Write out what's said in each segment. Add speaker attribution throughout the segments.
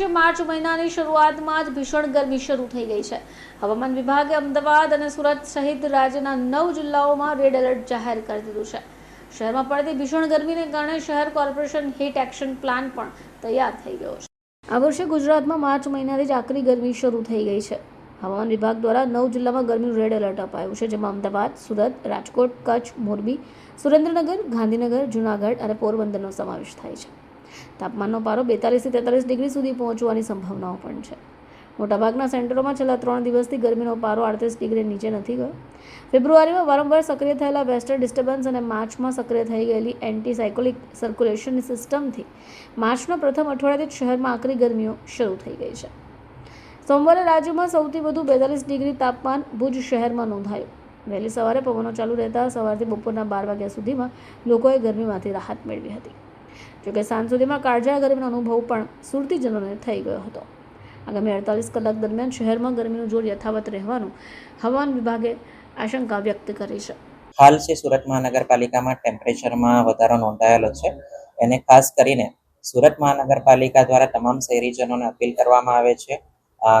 Speaker 1: March મહિનાની શરૂઆતમાં જ ભીષણ ગરમી શરૂ થઈ ગઈ છે. હવામાન વિભાગે અમદાવાદ અને સુરત સહિત રાજ્યના નવ જિલ્લાઓમાં રેડ એલર્ટ જાહેર કરી દીધું છે. શહેરમાં પડતી ભીષણ ગરમીને કારણે શહેર કોર્પોરેશન હીટ એક્શન પ્લાન પણ તૈયાર થઈ ગયો છે. આ વર્ષે ગુજરાતમાં માર્ચ મહિનાથી જ આકરી ગરમી શરૂ થઈ ગઈ છે. હવામાન વિભાગ દ્વારા નવ જિલ્લામાં ગરમીનું રેડ એલર્ટ અપાયું છે, જેમાં અમદાવાદ, સુરત, રાજકોટ, કચ્છ, મોરબી, સુરેન્દ્રનગર, ગાંધીનગર, જૂનાગઢ અને પોરબંદરનો સમાવેશ થાય છે. તાપમાનનો પારો બેતાલીસથી તેતાલીસ ડિગ્રી સુધી પહોંચવાની સંભાવનાઓ પણ છે. મોટાભાગના સેન્ટરોમાં છેલ્લા ત્રણ દિવસથી ગરમીનો પારો આડત્રીસ ડિગ્રી નીચે નથી ગયો. ફેબ્રુઆરીમાં વારંવાર સક્રિય થયેલા વેસ્ટર્ન ડિસ્ટર્બન્સ અને માર્ચમાં સક્રિય થઈ ગયેલી એન્ટી સાયકોલિક સર્ક્યુલેશનની સિસ્ટમથી માર્ચના પ્રથમ અઠવાડિયાથી શહેરમાં આકરી ગરમીઓ શરૂ થઈ ગઈ છે. સોમવારે રાજ્યમાં સૌથી વધુ બેતાલીસ ડિગ્રી તાપમાન ભુજ શહેરમાં નોંધાયું. વહેલી સવારે પવનો ચાલુ રહેતા સવારથી બપોરના બાર વાગ્યા સુધીમાં લોકોએ ગરમીમાંથી રાહત મેળવી હતી. જોકે સાંજ સુધીમાં કાળઝાળ ગરમીનો અનુભવ પણ સુરતીજનોને થઈ ગયો હતો. આગામી અડતાલીસ કલાક દરમિયાન શહેરમાં ગરમીનું જોર યથાવત રહેવાનું હવામાન વિભાગે આશંકા વ્યક્ત કરી છે.
Speaker 2: હાલ છે સુરત મહાનગરપાલિકામાં ટેમ્પરેચરમાં વધારો નોંધાયેલો છે. એને ખાસ કરીને સુરત મહાનગરપાલિકા દ્વારા તમામ શહેરીજનોને અપીલ કરવામાં આવે છે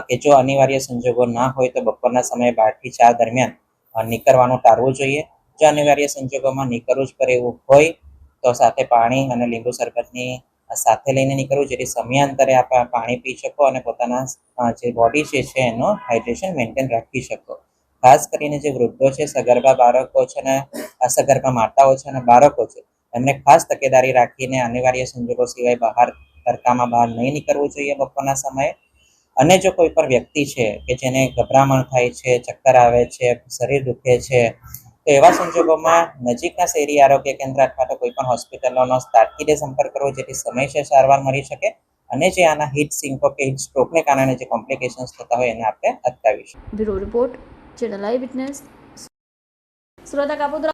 Speaker 2: કે જો અનિવાર્ય સંજોગો ના હોય તો બપોરના સમયે બારથી ચાર દરમિયાન નીકળવાનું ટાળવું જોઈએ. જો અનિવાર્ય સંજોગોમાં નીકળવું જ પડે એવું હોય તો સાથે પાણી અને લીંબુ શરબતની સાથે લઈને નીકળવું, જેથી સમયાંતરે આપ પાણી પી શકો અને પોતાના જે બોડી જે છે એનો હાઇડ્રેશન મેન્ટેન રાખી શકો. ખાસ કરીને જે વૃદ્ધો છે, સગર્ભા બાળકો છે અને અસગર્ભા માતાઓ છે અને બાળકો છે, એમને ખાસ તકેદારી રાખીને અનિવાર્ય સંજોગો સિવાય બહાર તડકામાં બહાર નહીં નીકળવું જોઈએ બપોરના સમયે. અને જો કોઈ પણ વ્યક્તિ છે કે જેને ગભરામણ થાય છે, ચક્કર આવે છે, શરીર દુખે છે તો એવા સંજોગોમાં નજીકના શહેરી આરોગ્ય કેન્દ્ર અથવા તો કોઈ પણ હોસ્પિટલોનો તાકીદે સંપર્ક કરવો જેથી સમયસર સારવાર મળી શકે અને જે આના હિટ સિંકો કે હિટ સ્ટ્રોકને કારણે જે કોમ્પ્લિકેશન્સ થતા હોય એને આપણે અટકાવીશું
Speaker 1: bureau report, channel I witness. Surat Kapodra